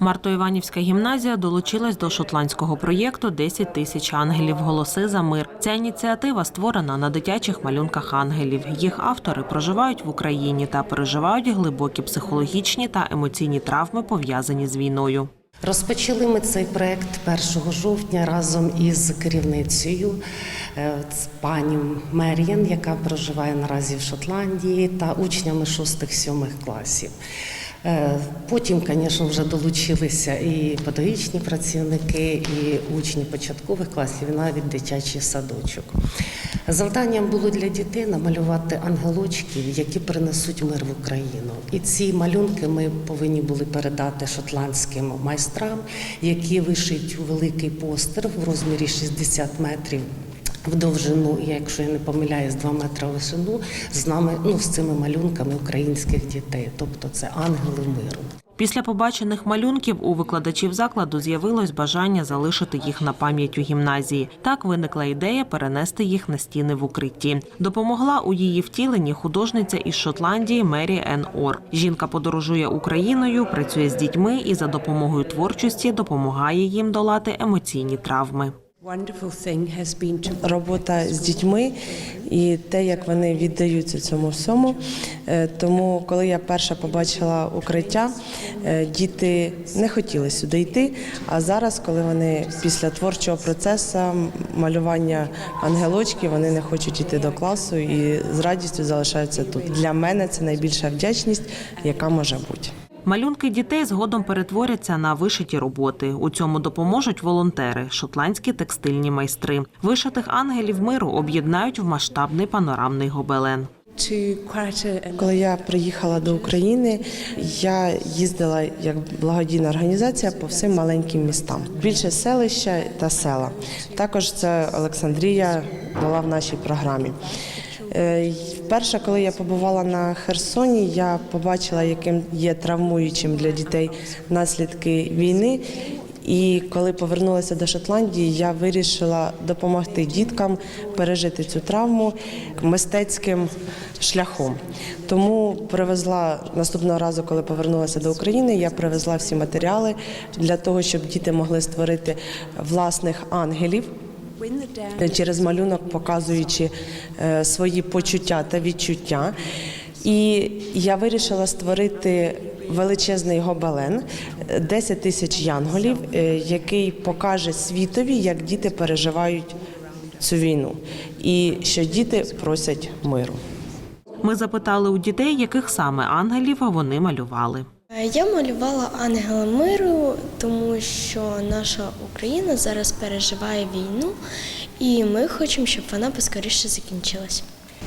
Марто-Іванівська гімназія долучилась до шотландського проєкту «10 тисяч ангелів. Голоси за мир. Ця ініціатива створена на дитячих малюнках ангелів. Їх автори проживають в Україні та переживають глибокі психологічні та емоційні травми, пов'язані з війною. Розпочали ми цей проект 1 жовтня разом із керівницею е, пані Мер'ян, яка проживає наразі в Шотландії, та учнями 6-7 класів. Е, Потім, звісно, вже долучилися і педагогічні працівники, і учні початкових класів, і навіть дитячий садочок. Завданням було для дітей намалювати ангелочків, які принесуть мир в Україну. І ці малюнки ми повинні були передати шотландським майстрам, які вишиють великий постер в розмірі 60 метрів. В довжину, якщо я не помиляюсь, 2 метри в висоту з нами, ну з цими малюнками українських дітей, тобто це ангели миру. Після побачених малюнків у викладачів закладу з'явилось бажання залишити їх на пам'ять у гімназії. Так виникла ідея перенести їх на стіни в укритті. Допомогла у її втіленні художниця із Шотландії Мері Ен Ор. Жінка подорожує Україною, працює з дітьми і за допомогою творчості допомагає їм долати емоційні травми. Робота з дітьми і те, як вони віддаються цьому всьому. Е, Тому, коли я перша побачила укриття, е, діти не хотіли сюди йти. А зараз, коли вони після творчого процесу малювання ангелочків, вони не хочуть йти до класу і з радістю залишаються тут. Для мене це найбільша вдячність, яка може бути. Малюнки дітей згодом перетворяться на вишиті роботи. У цьому допоможуть волонтери, шотландські текстильні майстри. Вишитих ангелів миру об'єднають в масштабний панорамний гобелен. Коли я приїхала до України, я їздила як благодійна організація по всім маленьким містам. Більше селища та села. Також це Олександрія була в нашій програмі. Е, Вперше, коли я побувала на Херсоні, я побачила, яким є травмуючим для дітей наслідки війни. І коли повернулася до Шотландії, я вирішила допомогти діткам пережити цю травму мистецьким шляхом. Тому привезла наступного разу, коли повернулася до України, я привезла всі матеріали для того, щоб діти могли створити власних ангелів. Dad Через малюнок показуючи е, свої почуття та відчуття. І я вирішила створити величезний гобелен, е, 10 тисяч янголів, е, який покаже світові, як діти переживають цю війну, і що діти просять миру. Ми запитали у дітей, яких саме ангелів вони малювали. Я малювала ангела миру, тому що наша Україна зараз переживає війну, і ми хочемо, щоб вона поскоріше закінчилась.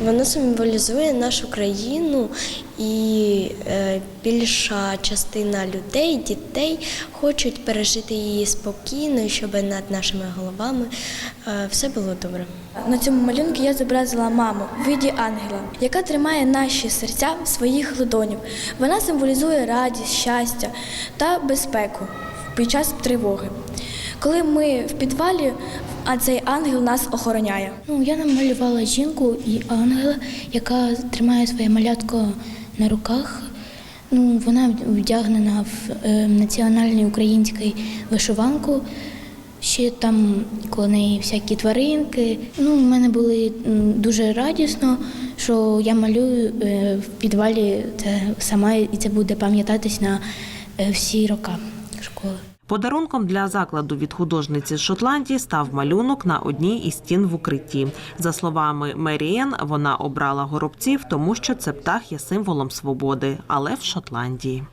Воно символізує нашу країну, і е, більша частина людей, дітей хочуть пережити її спокійно, щоб над нашими головами е, все було добре. На цьому малюнку я зобразила маму в виді ангела, яка тримає наші серця в своїх ладонів. Вона символізує радість, щастя та безпеку під час тривоги. Коли ми в підвалі, а цей ангел нас охороняє. Ну, я намалювала жінку і ангела, яка тримає своє малятко на руках. Ну, вона вдягнена в е, національний український вишиванку. Ще там коло неї всякі тваринки. Ну, в мене були дуже радісно, що я малюю е, в підвалі це сама, і це буде пам'ятатись на е, всі роки школи. Подарунком для закладу від художниці з Шотландії став малюнок на одній із стін в укритті. За словами Меріен, вона обрала горобців, тому що це птах є символом свободи, але в Шотландії.